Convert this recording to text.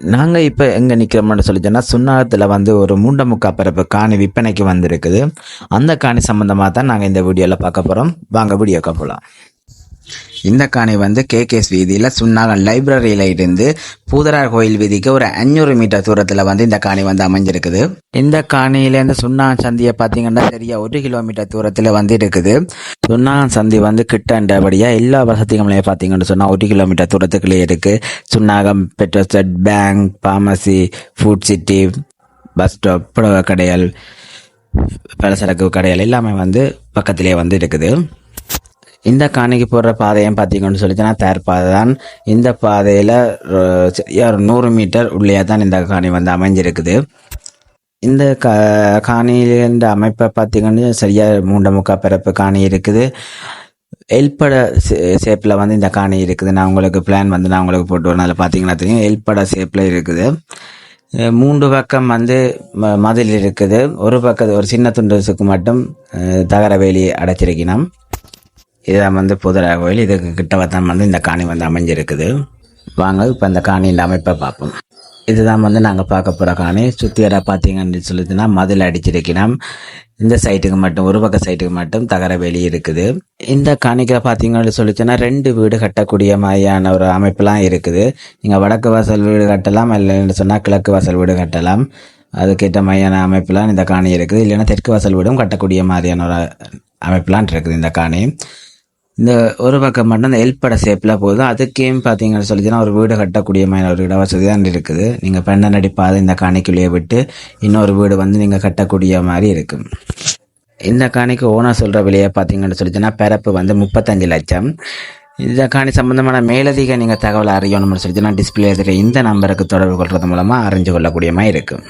நாங்கள் இப்போ எங்கே நிற்கிறோம்னு சொல்லி சொன்னால் சுண்ணாகத்தில் வந்து ஒரு மூண்ட முக்கா பரப்பு காணி விற்பனைக்கு வந்திருக்குது. அந்த காணி சம்மந்தமாக தான் நாங்கள் இந்த வீடியோவில் பார்க்க போகிறோம் வாங்க வீடியோக்கு போகலாம் இந்த காணி வந்து கேகேஎஸ் வீதியில் சுன்னாகம் லைப்ரரியில் இருந்து பூதரார் கோயில் வீதிக்கு ஒரு அஞ்சூறு மீட்டர் தூரத்தில் வந்து இந்த காணி வந்து அமைஞ்சிருக்குது. இந்த காணியிலேருந்து சுன்னாகன் சந்தியை பார்த்தீங்கன்னா சரியா ஒரு கிலோமீட்டர் தூரத்தில் வந்து இருக்குது. சுன்னாகன் சந்தி வந்து கிட்டண்டபடியாக எல்லா வசதிகளையும் பார்த்தீங்கன்னு சொன்னால் ஒரு கிலோமீட்டர் தூரத்துக்குள்ளே இருக்குது Chunnakam petrol shed bank pharmacy food city bus stop புடவை கடைகள் பலசரக்கு கடைகள் எல்லாமே வந்து பக்கத்திலே வந்து இருக்குது. இந்த காணிக்கு போடுற பாதையும் பார்த்தீங்கன்னு சொல்லிச்சுன்னா தேர் பாதை தான் இந்த பாதையில் ஒரு நூறு மீட்டர் உள்ளே தான் இந்த காணி வந்து அமைஞ்சிருக்குது. இந்த கா காணியிலேருந்து அமைப்பை பார்த்தீங்கன்னா சரியாக மூண்ட முக்கா பிறப்பு காணி இருக்குது. எல்பட ஷேப்பில் வந்து இந்த காணி இருக்குது. நான் உங்களுக்கு பிளான் வந்து நான் உங்களுக்கு போட்டு வரேன் அதில் பார்த்தீங்கன்னா தெரியும். எல்பட ஷேப்பில் இருக்குது. மூன்று பக்கம் வந்து ம- மதில் இருக்குது. ஒரு பக்கம் ஒரு சின்ன துண்டுக்கு மட்டும் தகர வேலி அடைச்சிருக்கணும். இதுதான் வந்து புதுரா கோயில் இதுக்கு கிட்ட தான் வந்து இந்த காணி வந்து அமைஞ்சிருக்குது. வாங்க இப்போ இந்த காணியின் அமைப்பை பார்ப்போம். இதுதான் வந்து நாங்கள் பார்க்க போகிற காணி. சுற்றியரை பார்த்தீங்கன்னு சொல்லிட்டுனா மதில் அடிச்சிருக்கணும். இந்த சைட்டுக்கு மட்டும் ஒரு பக்க சைட்டுக்கு மட்டும் தகர வெளி இருக்குது. இந்த காணிக்கில் பார்த்தீங்கன்னு சொல்லிச்சுன்னா ரெண்டு வீடு கட்டக்கூடிய மாதிரியான ஒரு அமைப்புலாம் இருக்குது. நீங்கள் வடக்கு வாசல் வீடு கட்டலாம் இல்லைன்னு சொன்னால் கிழக்கு வாசல் வீடு கட்டலாம். அதுக்கேற்ற மாதிரியான அமைப்புலாம் இந்த காணி இருக்குது. இல்லைன்னா தெற்கு வாசல் வீடும் கட்டக்கூடிய மாதிரியான ஒரு அமைப்புலாம் இருக்குது இந்த காணி. இந்த ஒரு பக்கம் மட்டும் இந்த எல்பட ஷேப்பில் போதும் அதுக்கேம் பார்த்தீங்கன்னு சொல்லிச்சுன்னா ஒரு வீடு கட்டக்கூடிய மாதிரி ஒரு இடவசதி தான் இருக்குது. நீங்கள் பெண்ணடி பாதை இந்த காணிக்குள்ளேயே விட்டு இன்னொரு வீடு வந்து நீங்கள் கட்டக்கூடிய மாதிரி இருக்கும். இந்த காணிக்கு ஓனர் சொல்கிற விலையை பார்த்தீங்கன்னு சொல்லிச்சுன்னா பிறப்பு வந்து முப்பத்தஞ்சு லட்சம். இந்த காணி சம்பந்தமான மேலதிக நீங்கள் தகவல் அறியணும்னு சொல்லிச்சுன்னா டிஸ்பிளே இருக்கிற இந்த நம்பருக்கு தொடர்பு கொள்வது மூலமாக அறிஞ்சு கொள்ளக்கூடிய மாதிரி இருக்கும்.